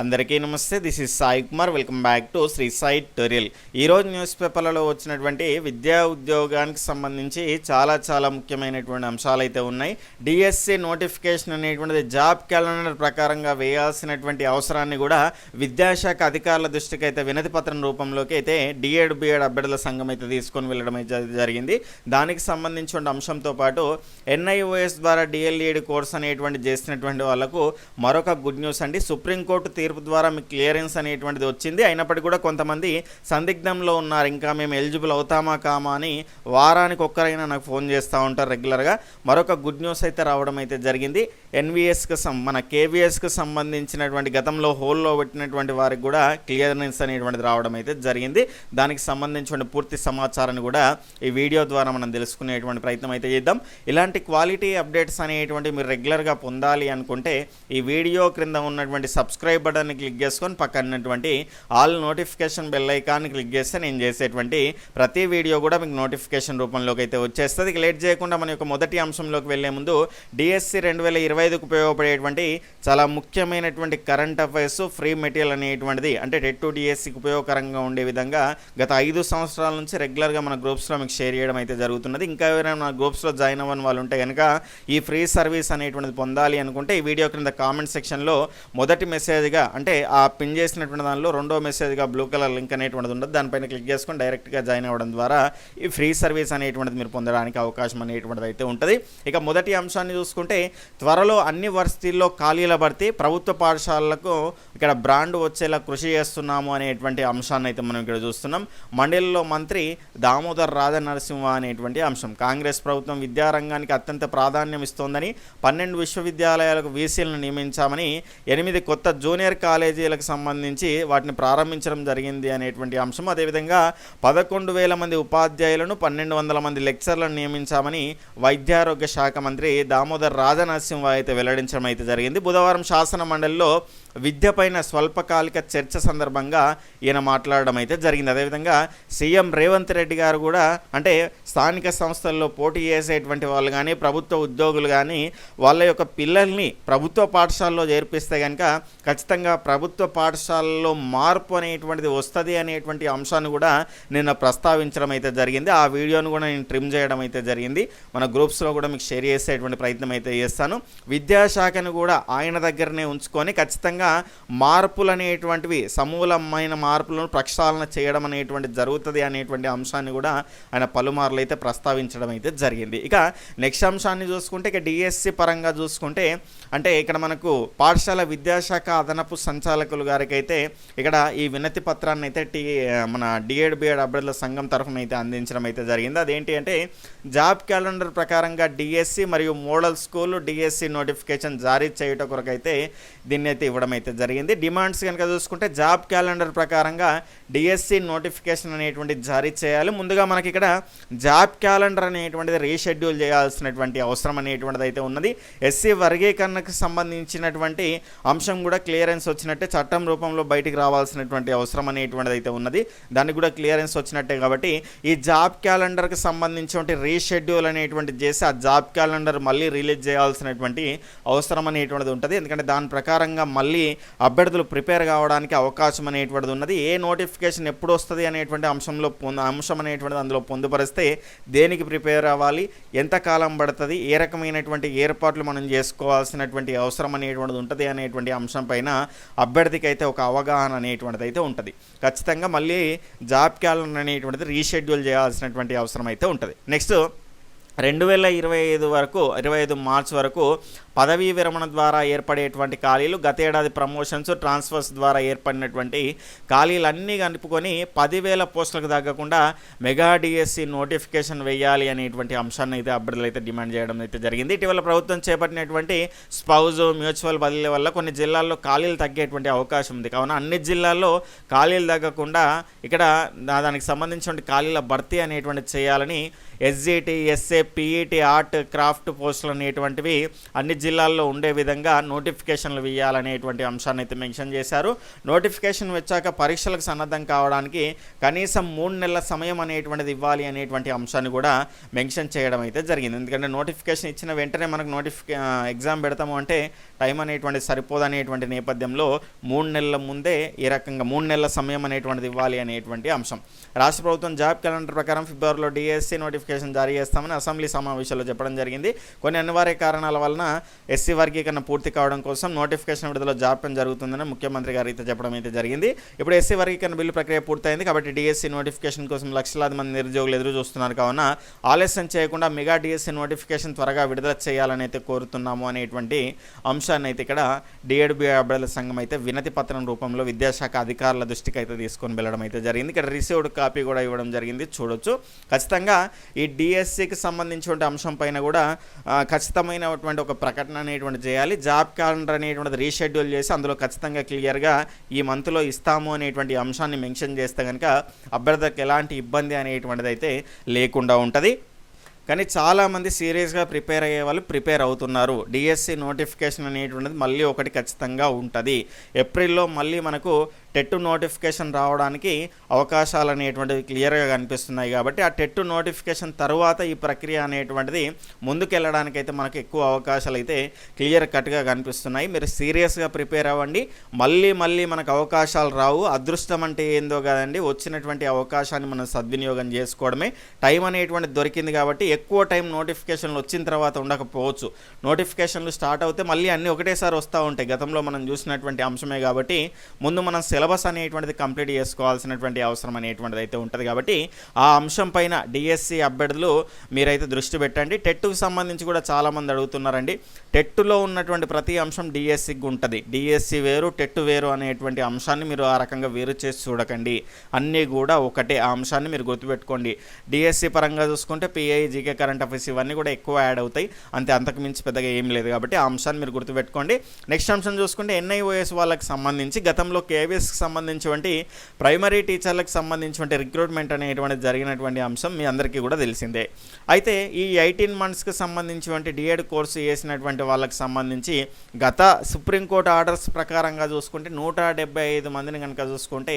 అందరికీ నమస్తే this is Sai Kumar. Welcome back to Shri Sai టోరియల్ ఈరోజు న్యూస్ పేపర్లలో వచ్చినటువంటి విద్యా ఉద్యోగానికి సంబంధించి చాలా చాలా ముఖ్యమైనటువంటి అంశాలు అయితే ఉన్నాయి. డిఎస్సి నోటిఫికేషన్ అనేటువంటిది జాబ్ క్యాలెండర్ ప్రకారంగా వేయాల్సినటువంటి అవసరాన్ని కూడా విద్యాశాఖ అధికారుల దృష్టికి అయితే వినతి పత్రం రూపంలోకి అయితే డిఎడ్ బిఎడ్ అభ్యర్థుల సంఘం అయితే తీసుకొని వెళ్ళడం అయితే జరిగింది. దానికి సంబంధించిన అంశంతో పాటు ఎన్ఐఓఎస్ ద్వారా డిఎల్ఈడి కోర్స్ అనేటువంటి చేసినటువంటి వాళ్ళకు మరొక గుడ్ న్యూస్ అండి. సుప్రీంకోర్టు తీర్పు ద్వారా మీకు క్లియరెన్స్ అనేటువంటిది వచ్చింది. అయినప్పటికీ కూడా కొంతమంది సందిగ్ధంలో ఉన్నారు. ఇంకా మేము ఎలిజిబుల్ అవుతామా కామా అని వారానికి ఒక్కరైనా నాకు ఫోన్ చేస్తూ ఉంటారు రెగ్యులర్గా. మరొక గుడ్ న్యూస్ అయితే రావడం అయితే జరిగింది. ఎన్విఎస్కి సం మన కేవీఎస్కి సంబంధించినటువంటి గతంలో హోల్లో పెట్టినటువంటి వారికి కూడా క్లియరెన్స్ అనేటువంటిది రావడం అయితే జరిగింది. దానికి సంబంధించిన పూర్తి సమాచారాన్ని కూడా ఈ వీడియో ద్వారా మనం తెలుసుకునేటువంటి ప్రయత్నం అయితే చేద్దాం. ఇలాంటి క్వాలిటీ అప్డేట్స్ అనేటువంటి మీరు రెగ్యులర్గా పొందాలి అనుకుంటే ఈ వీడియో క్రింద ఉన్నటువంటి సబ్స్క్రైబ్ బటన్ని క్లిక్ చేసుకొని పక్కనటువంటి all notification bell icon click చేస్తే నేను చేసేటువంటి ప్రతి వీడియో కూడా మీకు నోటిఫికేషన్ రూపంలోకి అయితే వచ్చేస్తుంది. లేట్ చేయకుండా మన యొక్క మొదటి అంశంలోకి వెళ్ళే ముందు డిఎస్సి రెండు వేల ఇరవై ఐదుకు ఉపయోగపడేటువంటి చాలా ముఖ్యమైనటువంటి కరెంట్ అఫైర్స్ ఫ్రీ మెటీరియల్ అనేటువంటిది అంటే టెట్ టు డిఎస్సికి ఉపయోగకరంగా ఉండే విధంగా గత ఐదు సంవత్సరాల నుంచి రెగ్యులర్గా మన గ్రూప్స్లో మీకు షేర్ చేయడం అయితే జరుగుతున్నది. ఇంకా ఎవరైనా మన గ్రూప్స్లో జాయిన్ అవ్వని వాళ్ళు ఉంటే కనుక ఈ ఫ్రీ సర్వీస్ అనేటువంటిది పొందాలి అనుకుంటే ఈ వీడియో క్రింద కామెంట్ సెక్షన్లో మొదటి మెసేజ్గా అంటే ఆ పిన్ చేసినటువంటి దానిలో రెండో మెసేజ్గా బ్లూ కలర్ లింక్ అనేటువంటిది ఉండదు. దానిపైన క్లిక్ చేసుకొని డైరెక్ట్గా జాయిన్ అవ్వడం ద్వారా ఈ ఫ్రీ సర్వీస్ అనేటువంటిది మీరు పొందడానికి అవకాశం అనేటువంటిది అయితే ఉంటుంది. ఇక మొదటి అంశాన్ని చూసుకుంటే త్వరలో అన్ని వర్సిటీల్లో ఖాళీల భర్తీ ప్రభుత్వ పాఠశాలలకు ఇక్కడ బ్రాండ్ వచ్చేలా కృషి చేస్తున్నాము అనేటువంటి అంశాన్ని అయితే మనం ఇక్కడ చూస్తున్నాం. మండలిలో మంత్రి దామోదర్ రాజ నరసింహ అనేటువంటి అంశం. కాంగ్రెస్ ప్రభుత్వం విద్యారంగానికి అత్యంత ప్రాధాన్యం ఇస్తోందని పన్నెండు విశ్వవిద్యాలయాలకు వీసీలను నియమించామని ఎనిమిది కొత్త జూనియర్ కాలేజీలకు సంబంధించి వాటిని ప్రారంభించడం జరిగింది అనేటువంటి అంశం. అదేవిధంగా పదకొండు వేల మంది ఉపాధ్యాయులను పన్నెండు వందల మంది లెక్చర్లను నియమించామని వైద్యారోగ్య శాఖ మంత్రి దామోదర్ రాజనరసింహ అయితే వెల్లడించడం అయితే జరిగింది. బుధవారం శాసన మండలిలో విద్యపైన స్వల్పకాలిక చర్చ సందర్భంగా ఈయన మాట్లాడడం అయితే జరిగింది. అదేవిధంగా సీఎం రేవంత్ రెడ్డి గారు కూడా అంటే స్థానిక సంస్థల్లో పోటీ చేసేటువంటి వాళ్ళు కానీ ప్రభుత్వ ఉద్యోగులు కానీ వాళ్ళ యొక్క పిల్లల్ని ప్రభుత్వ పాఠశాలలో చేర్పిస్తే కనుక ఖచ్చితంగా ప్రభుత్వ పాఠశాలలో మార్పు అనేటువంటిది వస్తుంది అనేటువంటి అంశాన్ని కూడా నిన్న ప్రస్తావించడం అయితే జరిగింది. ఆ వీడియోను కూడా నేను ట్రిమ్ చేయడం అయితే జరిగింది. మన గ్రూప్స్లో కూడా మీకు షేర్ చేసేటువంటి ప్రయత్నం అయితే చేస్తాను. విద్యాశాఖను కూడా ఆయన దగ్గరనే ఉంచుకొని ఖచ్చితంగా మార్పులు అనేటువంటివి సమూలమైన మార్పులను ప్రక్షాళన చేయడం అనేటువంటి జరుగుతుంది అనేటువంటి అంశాన్ని కూడా ఆయన పలుమార్లు అయితే ప్రస్తావించడం అయితే జరిగింది. ఇక నెక్స్ట్ అంశాన్ని చూసుకుంటే ఇక డిఎస్సి పరంగా చూసుకుంటే అంటే ఇక్కడ మనకు పాఠశాల విద్యాశాఖ అదనపు సంచాలకులు గారికి అయితే ఇక్కడ ఈ వినతి పత్రాన్ని అయితే టీ మన డిఎడ్ బిఎడ్ అభ్యర్థుల సంఘం తరఫున అయితే అందించడం అయితే జరిగింది. అదేంటి అంటే జాబ్ క్యాలెండర్ ప్రకారంగా డిఎస్సి మరియు మోడల్ స్కూల్ డిఎస్సి నోటిఫికేషన్ జారీ చేయట కొరకైతే దీన్ని అయితే ఇవ్వడం అయితే జరిగింది. డిమాండ్స్ కనుక చూసుకుంటే జాబ్ క్యాలెండర్ ప్రకారంగా డిఎస్సి నోటిఫికేషన్ అనేటువంటి జారీ చేయాలి. ముందుగా మనకి ఇక్కడ జాబ్ క్యాలెండర్ అనేటువంటిది రీషెడ్యూల్ చేయాల్సినటువంటి అవసరం అనేటువంటిది అయితే ఉన్నది. ఎస్సీ వర్గీకరణకు సంబంధించినటువంటి అంశం కూడా క్లియరెన్స్ వచ్చినట్టే చట్టం రూపంలో బయటికి రావాల్సినటువంటి అవసరం అనేటువంటిది అయితే ఉన్నది. దానికి కూడా క్లియరెన్స్ వచ్చినట్టే కాబట్టి ఈ జాబ్ క్యాలెండర్కి సంబంధించినటువంటి రీషెడ్యూల్ అనేటువంటి చేసి ఆ జాబ్ క్యాలెండర్ మళ్ళీ రిలీజ్ చేయాల్సినటువంటి అవసరం అనేటువంటిది ఉంటుంది. ఎందుకంటే దాని ప్రకారంగా మళ్ళీ అభ్యర్థులు ప్రిపేర్ కావడానికి అవకాశం అనేటువంటిది ఉన్నది. ఏ నోటిఫికేషన్ ఎప్పుడు వస్తుంది అనేటువంటి అంశంలో పొంద అంశం అనేటువంటిది అందులో పొందుపరిస్తే దేనికి ప్రిపేర్ అవ్వాలి ఎంత కాలం పడుతుంది ఏ రకమైనటువంటి ఏర్పాట్లు మనం చేసుకోవాల్సినటువంటి అవసరం అనేటువంటిది ఉంటుంది అనేటువంటి అంశం పైన అభ్యర్థికి అయితే ఒక అవగాహన అనేటువంటిది అయితే ఉంటుంది. ఖచ్చితంగా మళ్ళీ జాబ్ క్యాలెండర్ అనేటువంటిది రీషెడ్యూల్ చేయాల్సినటువంటి అవసరం అయితే ఉంటుంది. నెక్స్ట్ రెండు వేల ఇరవై ఐదు వరకు ఇరవై ఐదు మార్చ్ వరకు పదవీ విరమణ ద్వారా ఏర్పడేటువంటి ఖాళీలు గతేడాది ప్రమోషన్స్ ట్రాన్స్ఫర్స్ ద్వారా ఏర్పడినటువంటి ఖాళీలన్నీ కలుపుకొని పదివేల పోస్టులకు తగ్గకుండా మెగా డిఎస్సి నోటిఫికేషన్ వేయాలి అనేటువంటి అంశాన్ని అయితే అభ్యర్థులు అయితే డిమాండ్ చేయడం అయితే జరిగింది. ఇటీవల ప్రభుత్వం చేపట్టినటువంటి స్పౌజ్ మ్యూచువల్ బదిలీ వల్ల కొన్ని జిల్లాల్లో ఖాళీలు తగ్గేటువంటి అవకాశం ఉంది. కావున అన్ని జిల్లాల్లో ఖాళీలు తగ్గకుండా ఇక్కడ దానికి సంబంధించిన ఖాళీల భర్తీ అనేటువంటి చేయాలని SGT SA PET art craft పోస్టులు అనేటువంటివి అన్ని జిల్లాల్లో ఉండే విధంగా నోటిఫికేషన్లు వేయాలనేటువంటి అంశాన్ని అయితే మెన్షన్ చేశారు. నోటిఫికేషన్ వచ్చాక పరీక్షలకు సన్నద్ధం కావడానికి కనీసం మూడు నెలల సమయం అనేటువంటిది ఇవ్వాలి అనేటువంటి అంశాన్ని కూడా మెన్షన్ చేయడం అయితే జరిగింది. ఎందుకంటే నోటిఫికేషన్ ఇచ్చిన వెంటనే మనకు నోటిఫికే ఎగ్జామ్ పెడతాము అంటే టైం సరిపోదు సరిపోదనేటువంటి నేపథ్యంలో మూడు నెలల ముందే ఈ రకంగా మూడు నెలల సమయం అనేటువంటిది ఇవ్వాలి అనేటువంటి అంశం. రాష్ట్ర ప్రభుత్వం జాబ్ క్యాలెండర్ ప్రకారం ఫిబ్రవరిలో డిఎస్సి నోటిఫికేషన్ జారీ చేస్తామని అసెంబ్లీ సమావేశంలో చెప్పడం జరిగింది. కొన్ని అనివార్య కారణాల వలన ఎస్సీ వర్గీకరణ పూర్తి కావడం కోసం నోటిఫికేషన్ విడుదల జాప్యం జరుగుతుందని ముఖ్యమంత్రి గారు అయితే చెప్పడం అయితే జరిగింది. ఇప్పుడు ఎస్సీ వర్గీకరణ బిల్లు ప్రక్రియ పూర్తయింది కాబట్టి డిఎస్సి నోటిఫికేషన్ కోసం లక్షలాది మంది నిరుద్యోగులు ఎదురు చూస్తున్నారు. కావున ఆలస్యం చేయకుండా మెగా డిఎస్సి నోటిఫికేషన్ త్వరగా విడుదల చేయాలని అయితే కోరుతున్నాము అనేటువంటి అంశాన్ని అయితే ఇక్కడ డిఎడ్బి అభ్యర్థుల సంఘం అయితే వినతి పత్రం రూపంలో విద్యాశాఖ అధికారుల దృష్టికి అయితే తీసుకొని వెళ్ళడం అయితే జరిగింది. ఇక్కడ రిసీవ్డ్ కాపీ కూడా ఇవ్వడం జరిగింది. చూడొచ్చు. ఖచ్చితంగా ఈ ఈ డిఎస్సికి సంబంధించిన అంశం పైన కూడా ఖచ్చితమైనటువంటి ఒక ప్రకటన అనేటువంటి చేయాలి. జాబ్ క్యాలెండర్ అనేటువంటిది రీషెడ్యూల్ చేసి అందులో ఖచ్చితంగా క్లియర్గా ఈ మంత్లో ఇస్తాము అనేటువంటి అంశాన్ని మెన్షన్ చేస్తే కనుక అభ్యర్థులకు ఎలాంటి ఇబ్బంది అనేటువంటిది అయితే లేకుండా ఉంటుంది. కానీ చాలామంది సీరియస్గా ప్రిపేర్ అయ్యే వాళ్ళు ప్రిపేర్ అవుతున్నారు. డిఎస్సి నోటిఫికేషన్ అనేటువంటిది మళ్ళీ ఒకటి ఖచ్చితంగా ఉంటుంది. ఏప్రిల్లో మళ్ళీ మనకు టెట్ నోటిఫికేషన్ రావడానికి అవకాశాలు అనేటువంటివి క్లియర్గా కనిపిస్తున్నాయి కాబట్టి ఆ టెట్ నోటిఫికేషన్ తర్వాత ఈ ప్రక్రియ అనేటువంటిది ముందుకెళ్ళడానికైతే మనకు ఎక్కువ అవకాశాలు అయితే క్లియర్ కట్గా కనిపిస్తున్నాయి. మీరు సీరియస్గా ప్రిపేర్ అవ్వండి. మళ్ళీ మళ్ళీ మనకు అవకాశాలు రావు. అదృష్టం అంటే ఏందో కదండి. వచ్చినటువంటి అవకాశాన్ని మనం సద్వినియోగం చేసుకోవడమే. టైం అనేటువంటిది దొరికింది కాబట్టి ఎక్కువ టైం నోటిఫికేషన్లు వచ్చిన తర్వాత ఉండకపోవచ్చు. నోటిఫికేషన్లు స్టార్ట్ అవుతే మళ్ళీ అన్నీ ఒకటేసారి వస్తూ ఉంటాయి. గతంలో మనం చూసినటువంటి అంశమే కాబట్టి ముందు మనం సిలబస్ అనేటువంటిది కంప్లీట్ చేసుకోవాల్సినటువంటి అవసరం అనేటువంటిది అయితే ఉంటుంది కాబట్టి ఆ అంశం పైన డిఎస్సి అభ్యర్థులు మీరైతే దృష్టి పెట్టండి. టెట్కు సంబంధించి కూడా చాలామంది అడుగుతున్నారండి. టెట్టులో ఉన్నటువంటి ప్రతి అంశం డిఎస్సికి ఉంటుంది. డిఎస్సి వేరు టెట్ వేరు అనేటువంటి అంశాన్ని మీరు ఆ రకంగా వేరు చేసి చూడకండి. అన్నీ కూడా ఒకటే ఆ అంశాన్ని మీరు గుర్తుపెట్టుకోండి. డిఎస్సి పరంగా చూసుకుంటే పిఐ జీకే కరెంట్ అఫైర్స్ ఇవన్నీ కూడా ఎక్కువ యాడ్ అవుతాయి. అంతే అంతకు మించి పెద్దగా ఏం లేదు కాబట్టి ఆ అంశాన్ని మీరు గుర్తుపెట్టుకోండి. నెక్స్ట్ అంశం చూసుకుంటే ఎన్ఐఓఎస్ వాళ్ళకి సంబంధించి గతంలో కేవీఎస్ కేవీఎస్కి సంబంధించినటువంటి ప్రైమరీ టీచర్లకు సంబంధించినటువంటి రిక్రూట్మెంట్ అనేటువంటి జరిగినటువంటి అంశం మీ అందరికీ కూడా తెలిసిందే. అయితే ఈ ఎయిటీన్ మంత్స్కి సంబంధించినటువంటి డిఎడ్ కోర్సు చేసినటువంటి వాళ్ళకి సంబంధించి గత సుప్రీంకోర్టు ఆర్డర్స్ ప్రకారంగా చూసుకుంటే నూట డెబ్బై ఐదు మందిని కనుక చూసుకుంటే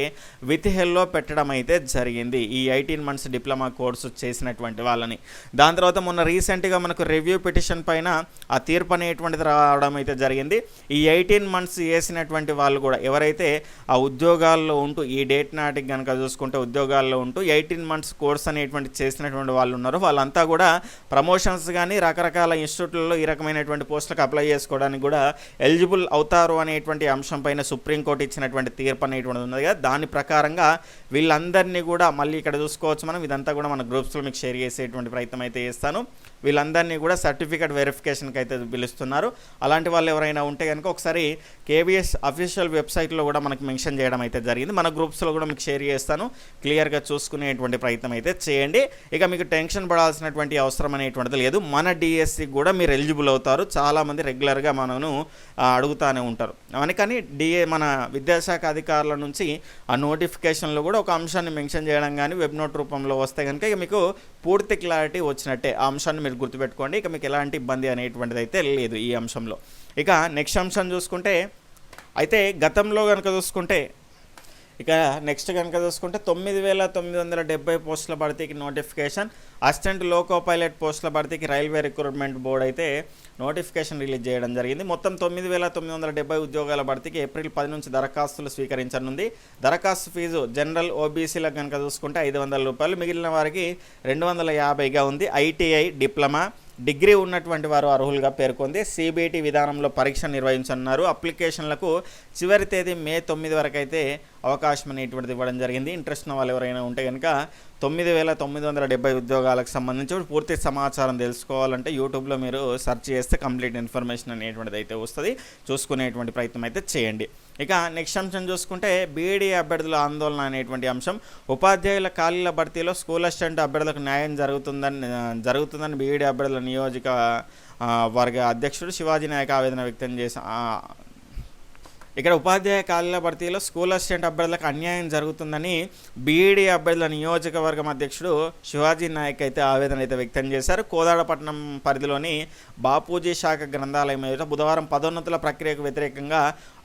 విత్ హెల్లో పెట్టడం అయితే జరిగింది. ఈ ఎయిటీన్ మంత్స్ డిప్లొమా కోర్సు చేసినటువంటి వాళ్ళని. దాని తర్వాత మొన్న రీసెంట్గా మనకు రివ్యూ పిటిషన్ పైన ఆ తీర్పు అనేటువంటిది రావడం అయితే జరిగింది. ఈ ఎయిటీన్ మంత్స్ చేసినటువంటి వాళ్ళు కూడా ఎవరైతే ఆ ఉద్యోగాల్లో ఉంటూ ఈ డేట్ నాటికి కనుక చూసుకుంటే ఉద్యోగాల్లో ఉంటూ ఎయిటీన్ మంత్స్ కోర్స్ అనేటువంటి చేసినటువంటి వాళ్ళు ఉన్నారు. వాళ్ళంతా కూడా ప్రమోషన్స్ కానీ రకరకాల ఇన్స్టిట్యూట్లలో ఈ రకమైనటువంటి పోస్టులకు అప్లై చేసుకోవడానికి కూడా ఎలిజిబుల్ అవుతారు అనేటువంటి అంశం పైన సుప్రీంకోర్టు ఇచ్చినటువంటి తీర్పు అనేటువంటిది ఉన్నది కదా. దాని ప్రకారంగా వీళ్ళందరినీ కూడా మళ్ళీ ఇక్కడ చూసుకోవచ్చు మనం. ఇదంతా కూడా మన గ్రూప్స్లో మీకు షేర్ చేసేటువంటి ప్రయత్నం అయితే చేస్తాను. వీళ్ళందరినీ కూడా సర్టిఫికేట్ వెరిఫికేషన్కి అయితే పిలుస్తున్నారు. అలాంటి వాళ్ళు ఎవరైనా ఉంటే కనుక ఒకసారి కేబీఎస్ అఫీషియల్ వెబ్సైట్లో కూడా మనకి మెన్షన్ చేయడం అయితే జరిగింది. మన గ్రూప్స్లో కూడా మీకు షేర్ చేస్తాను. క్లియర్గా చూసుకునేటువంటి ప్రయత్నం అయితే చేయండి. ఇక మీకు టెన్షన్ పడాల్సినటువంటి అవసరం అనేటువంటిది లేదు. మన డిఎస్సి కూడా మీరు ఎలిజిబుల్ అవుతారు. చాలామంది రెగ్యులర్గా మనను అడుగుతూనే అడుగుతానే ఉంటారు. అందుకని డిఏ మన విద్యాశాఖ అధికారుల నుంచి ఆ నోటిఫికేషన్లో కూడా ఒక అంశాన్ని మెన్షన్ చేయడం కానీ వెబ్ నోట్ రూపంలో వస్తే కనుక ఇక మీకు పూర్తి క్లారిటీ వచ్చినట్టే ఆ అంశాన్ని మీరు గుర్తుపెట్టుకోండి. ఇక మీకు ఎలాంటి ఇబ్బంది అనేటువంటిది అయితే లేదు ఈ అంశంలో. ఇక నెక్స్ట్ అంశం చూసుకుంటే అయితే గతంలో కనుక చూసుకుంటే ఇక నెక్స్ట్ కనుక చూసుకుంటే తొమ్మిది వేల తొమ్మిది వందల డెబ్బై పోస్టుల భర్తీకి నోటిఫికేషన్ అసిస్టెంట్ లోకో పైలట్ పోస్టుల భర్తీకి రైల్వే రిక్రూట్మెంట్ బోర్డు అయితే నోటిఫికేషన్ రిలీజ్ చేయడం జరిగింది. మొత్తం తొమ్మిది వేల తొమ్మిది వందల డెబ్బై ఉద్యోగాల భర్తీకి ఏప్రిల్ పది నుంచి దరఖాస్తులు స్వీకరించనుంది. దరఖాస్తు ఫీజు జనరల్ ఓబీసీలకు కనుక చూసుకుంటే ఐదు వందల రూపాయలు మిగిలిన వారికి రెండు వందల యాభైగా ఉంది. ఐటీఐ డిప్లొమా డిగ్రీ ఉన్నటువంటి వారు అర్హులుగా పేర్కొంది. సిబిటి విధానంలో పరీక్ష నిర్వహించనున్నారు. అప్లికేషన్లకు చివరి తేదీ మే తొమ్మిది వరకు అయితే అవకాశం అనేటువంటిది ఇవ్వడం జరిగింది. ఇంట్రెస్ట్ ఉన్న వాళ్ళు ఎవరైనా ఉంటే కనుక తొమ్మిది వేల తొమ్మిది వందల డెబ్బై ఉద్యోగాలకు సంబంధించి పూర్తి సమాచారం తెలుసుకోవాలంటే యూట్యూబ్లో మీరు సెర్చ్ చేస్తే కంప్లీట్ ఇన్ఫర్మేషన్ అనేటువంటిది అయితే వస్తుంది. చూసుకునేటువంటి ప్రయత్నం అయితే చేయండి. ఇక నెక్స్ట్ అంశం చూసుకుంటే బీఈడీ అభ్యర్థుల ఆందోళన అనేటువంటి అంశం. ఉపాధ్యాయుల ఖాళీల భర్తీలో స్కూల్ అసిస్టెంట్ అభ్యర్థులకు న్యాయం జరుగుతుందని జరుగుతుందని బీఈడీ అభ్యర్థుల నియోజక వర్గ అధ్యక్షుడు శివాజీ నాయక్ ఆవేదన వ్యక్తం చేసి ఇక్కడ ఉపాధ్యాయ ఖాళీల భర్తీలో స్కూల్ అసిస్టెంట్ అభ్యర్థులకు అన్యాయం జరుగుతుందని బీఈడీ అభ్యర్థుల నియోజకవర్గం అధ్యక్షుడు శివాజీ నాయక్ అయితే ఆవేదన అయితే వ్యక్తం చేశారు. కోదాడపట్నం పరిధిలోని బాపూజీ శాఖ గ్రంథాలయం ఎదుట బుధవారం పదోన్నతుల ప్రక్రియకు వ్యతిరేకంగా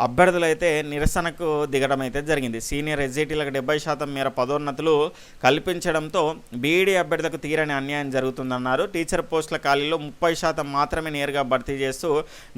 అభ్యర్థులు అయితే నిరసనకు దిగడం అయితే జరిగింది. సీనియర్ ఎగ్జిటీలకు డెబ్బై శాతం మేర పదోన్నతులు కల్పించడంతో బీఈడీ అభ్యర్థులకు తీరని అన్యాయం జరుగుతుందన్నారు. టీచర్ పోస్టుల ఖాళీలో ముప్పై శాతం మాత్రమే నేరుగా భర్తీ చేస్తూ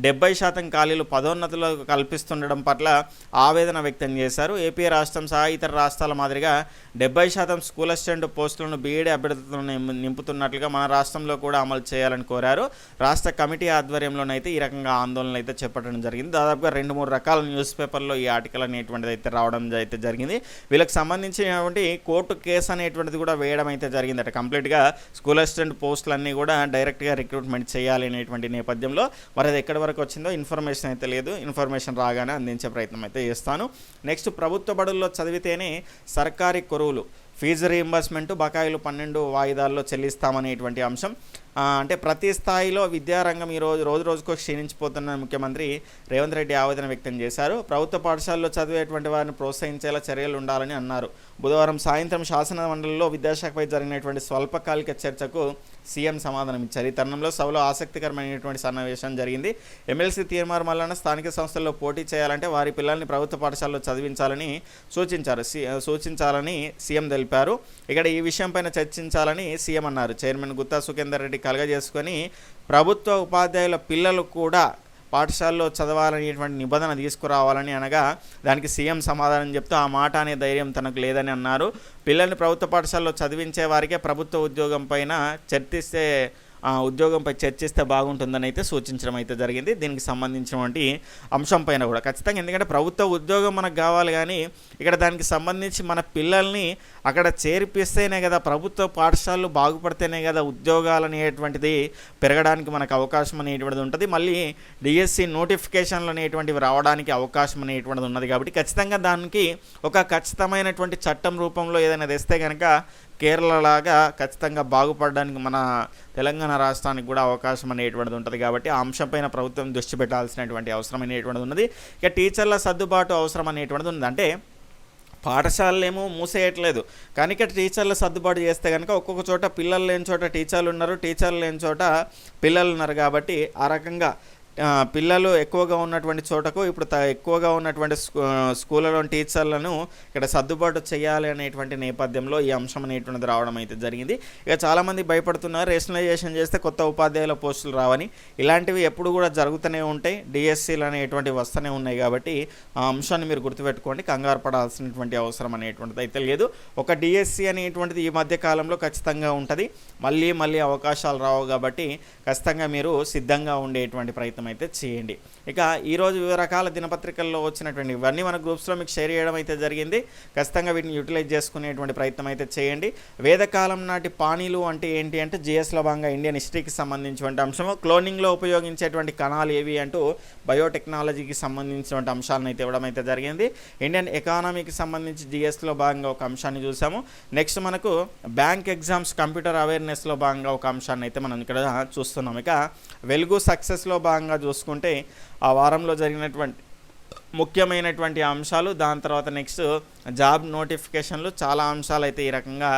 డెబ్బై శాతం ఖాళీలు పదోన్నతులు కల్పిస్తుండడం పట్ల ఆవేదన వ్యక్తం చేశారు. ఏపీ రాష్ట్రం సహా ఇతర రాష్ట్రాల మాదిరిగా డెబ్బై శాతం స్కూల్ అసిస్టెంట్ పోస్టులను బీఈడీ అభ్యర్థులను నిం- నింపుతున్నట్లుగా మన రాష్ట్రంలో కూడా అమలు చేయాలని కోరారు. రాష్ట్ర కమిటీ ఆధ్వర్యంలోనైతే ఈ రకంగా ఆందోళనలు అయితే చెప్పడం జరిగింది. దాదాపుగా రెండు మూడు రకాల న్యూస్ పేపర్లో ఈ ఆర్టికల్ అనేటువంటిది అయితే రావడం అయితే జరిగింది. వీళ్ళకి సంబంధించినటువంటి కోర్టు కేసు అనేటువంటిది కూడా వేయడం అయితే జరిగిందట. కంప్లీట్గా స్కూల్ అసిస్టెంట్ పోస్టులన్నీ కూడా డైరెక్ట్గా రిక్రూట్మెంట్ చేయాలి అనేటువంటి నేపథ్యంలో. మరి అది ఎక్కడి వరకు వచ్చిందో ఇన్ఫర్మేషన్ అయితే లేదు. ఇన్ఫర్మేషన్ రాగానే అందించే ప్రయత్నం అయితే చేస్తాను. నెక్స్ట్ ప్రభుత్వ బడుల్లో చదివితేనే సర్కారీ కొరువులు ఫీజు రీయింబర్స్మెంట్ బకాయిలు పన్నెండు వాయిదాల్లో చెల్లిస్తామనేటువంటి అంశం. అంటే ప్రతి స్థాయిలో విద్యారంగం ఈరోజు రోజు రోజుకు క్షీణించిపోతున్న ముఖ్యమంత్రి రేవంత్ రెడ్డి ఆవేదన వ్యక్తం చేశారు. ప్రభుత్వ పాఠశాలలో చదివేటువంటి వారిని ప్రోత్సహించేలా చర్యలు ఉండాలని అన్నారు. బుధవారం సాయంత్రం శాసన మండలిలో విద్యాశాఖపై జరిగినటువంటి స్వల్పకాలిక చర్చకు సీఎం సమాధానం ఇచ్చారు. ఈ తరుణంలో సభలో ఆసక్తికరమైనటువంటి సన్నివేశం జరిగింది. ఎమ్మెల్సీ తీర్మార్ మల్లన్న స్థానిక సంస్థల్లో పోటీ చేయాలంటే వారి పిల్లల్ని ప్రభుత్వ పాఠశాలలో చదివించాలని సూచించారు. సూచించాలని సీఎం తెలిపారు. ఇక్కడ ఈ విషయంపైన చర్చించాలని సీఎం అన్నారు. చైర్మన్ గుత్తా సుఖేందర్ రెడ్డి కలగజేసుకొని ప్రభుత్వ ఉపాధ్యాయుల పిల్లలు కూడా పాఠశాలలో చదవాలనేటువంటి నిబంధన తీసుకురావాలని అనగా దానికి సీఎం సమాధానం చెప్తూ ఆ మాట అనే ధైర్యం తనకు లేదని అన్నారు. పిల్లల్ని ప్రభుత్వ పాఠశాలలో చదివించే వారికే ప్రభుత్వ ఉద్యోగం పైన చర్చిస్తే ఉద్యోగంపై చర్చిస్తే బాగుంటుందని అయితే సూచించడం అయితే జరిగింది. దీనికి సంబంధించినటువంటి అంశం పైన కూడా. ఖచ్చితంగా ఎందుకంటే ప్రభుత్వ ఉద్యోగం మనకు కావాలి కానీ ఇక్కడ దానికి సంబంధించి మన పిల్లల్ని అక్కడ చేర్పిస్తేనే కదా ప్రభుత్వ పాఠశాలలు బాగుపడితేనే కదా ఉద్యోగాలు అనేటువంటిది పెరగడానికి మనకు అవకాశం అనేటువంటిది ఉంటుంది. మళ్ళీ డిఎస్సి నోటిఫికేషన్లు అనేటువంటివి రావడానికి అవకాశం అనేటువంటిది ఉన్నది కాబట్టి ఖచ్చితంగా దానికి ఒక ఖచ్చితమైనటువంటి చట్టం రూపంలో ఏదైనా తెస్తే కనుక కేరళలాగా ఖచ్చితంగా బాగుపడడానికి మన తెలంగాణ రాష్ట్రానికి కూడా అవకాశం అనేటువంటిది ఉంటుంది కాబట్టి ఆ అంశంపైన ప్రభుత్వం దృష్టి పెట్టాల్సినటువంటి అవసరం అనేటువంటిది ఉన్నది. ఇక టీచర్ల సర్దుబాటు అవసరం అనేటువంటిది ఉంది అంటే పాఠశాలలేమో మూసేయట్లేదు. కానీ ఇక్కడ టీచర్ల సర్దుబాటు చేస్తే కనుక ఒక్కొక్క చోట పిల్లలు లేని చోట టీచర్లు ఉన్నారు టీచర్లు లేని చోట పిల్లలు ఉన్నారు కాబట్టి ఆ రకంగా పిల్లలు ఎక్కువగా ఉన్నటువంటి చోటకు ఇప్పుడు త ఎక్కువగా ఉన్నటువంటి స్కూ స్కూళ్ళలోని టీచర్లను ఇక్కడ సర్దుబాటు చేయాలి అనేటువంటి నేపథ్యంలో ఈ అంశం అనేటువంటిది రావడం అయితే జరిగింది. ఇక చాలామంది భయపడుతున్నారు రేషనలైజేషన్ చేస్తే కొత్త ఉపాధ్యాయుల పోస్టులు రావని. ఇలాంటివి ఎప్పుడు కూడా జరుగుతూనే ఉంటాయి. డిఎస్సీలు అనేటువంటివి వస్తూనే ఉన్నాయి కాబట్టి ఆ అంశాన్ని మీరు గుర్తుపెట్టుకోండి. కంగారు పడాల్సినటువంటి అవసరం అనేటువంటిది అయితే లేదు. ఒక డిఎస్సి అనేటువంటిది ఈ మధ్య కాలంలో ఖచ్చితంగా ఉంటుంది. మళ్ళీ మళ్ళీ అవకాశాలు రావు కాబట్టి ఖచ్చితంగా మీరు సిద్ధంగా ఉండేటువంటి ప్రయత్నం అయితే చేయండి. ఇక ఈరోజు వివిధ రకాల దినపత్రికల్లో వచ్చినటువంటి ఇవన్నీ మన గ్రూప్స్లో మీకు షేర్ చేయడం అయితే జరిగింది. ఖచ్చితంగా వీటిని యూటిలైజ్ చేసుకునేటువంటి ప్రయత్నం అయితే చేయండి. వేదకాలం నాటి పానీలు అంటే ఏంటి అంటే జిఎస్లో భాగంగా ఇండియన్ హిస్టరీకి సంబంధించినటువంటి అంశము. క్లోనింగ్లో ఉపయోగించేటువంటి కణాలు ఏవి అంటూ బయోటెక్నాలజీకి సంబంధించినటువంటి అంశాలను అయితే ఇవ్వడం అయితే జరిగింది. ఇండియన్ ఎకానమీకి సంబంధించి జిఎస్లో భాగంగా ఒక అంశాన్ని చూసాము. నెక్స్ట్ మనకు బ్యాంక్ ఎగ్జామ్స్ కంప్యూటర్ అవేర్నెస్లో భాగంగా ఒక అంశాన్ని అయితే మనం ఇక్కడ చూస్తున్నాం. ఇక వెలుగు సక్సెస్లో భాగంగా చూసుకుంటే ఆ వారంలో జరిగినటువంటి ముఖ్యమైనటువంటి అంశాలు దాని తర్వాత నెక్స్ట్ జాబ్ నోటిఫికేషన్లు చాలా అంశాలు అయితే ఈ రకంగా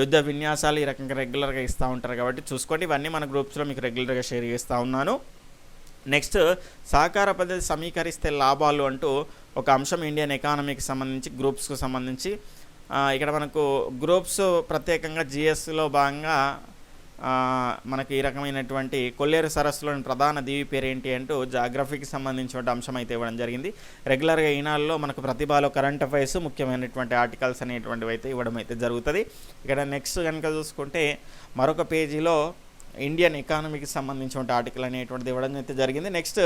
యుద్ధ విన్యాసాలు ఈ రకంగా రెగ్యులర్గా ఇస్తూ ఉంటారు కాబట్టి చూసుకోండి. ఇవన్నీ మన గ్రూప్స్లో మీకు రెగ్యులర్గా షేర్ చేస్తూ ఉన్నాను. నెక్స్ట్ సహకార పద్ధతి సమీకరిస్తే లాభాలు అంటూ ఒక అంశం ఇండియన్ ఎకానమీకి సంబంధించి గ్రూప్స్కు సంబంధించి. ఇక్కడ మనకు గ్రూప్స్ ప్రత్యేకంగా జిఎస్లో భాగంగా మనకి ఈ రకమైనటువంటి కొల్లేరు సరస్సులోని ప్రధాన దీవి పేరు ఏంటి అంటూ జాగ్రఫీకి సంబంధించిన అంశం అయితే ఇవ్వడం జరిగింది. రెగ్యులర్గా ఈనాల్లో మనకు ప్రతిభలో కరెంట్ అఫైర్స్ ముఖ్యమైనటువంటి ఆర్టికల్స్ అనేటువంటివి అయితే ఇవ్వడం అయితే జరుగుతుంది. ఇక్కడ నెక్స్ట్ కనుక చూసుకుంటే మరొక పేజీలో ఇండియన్ ఎకానమీకి సంబంధించిన ఆర్టికల్ అనేటువంటిది ఇవ్వడం అయితే జరిగింది. నెక్స్ట్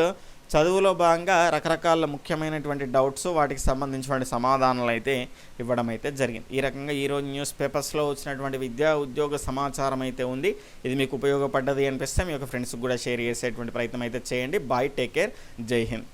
చదువులో భాగంగా రకరకాల ముఖ్యమైనటువంటి డౌట్స్ వాటికి సంబంధించినటువంటి సమాధానాలు అయితే ఇవ్వడం అయితే జరిగింది. ఈ రకంగా ఈరోజు న్యూస్ పేపర్స్లో వచ్చినటువంటి విద్యా ఉద్యోగ సమాచారం అయితే ఉంది. ఇది మీకు ఉపయోగపడ్డది అనిపిస్తే మీ యొక్క ఫ్రెండ్స్కి కూడా షేర్ చేసేటువంటి ప్రయత్నం అయితే చేయండి. బాయ్ టేక్ కేర్ జై హింద్.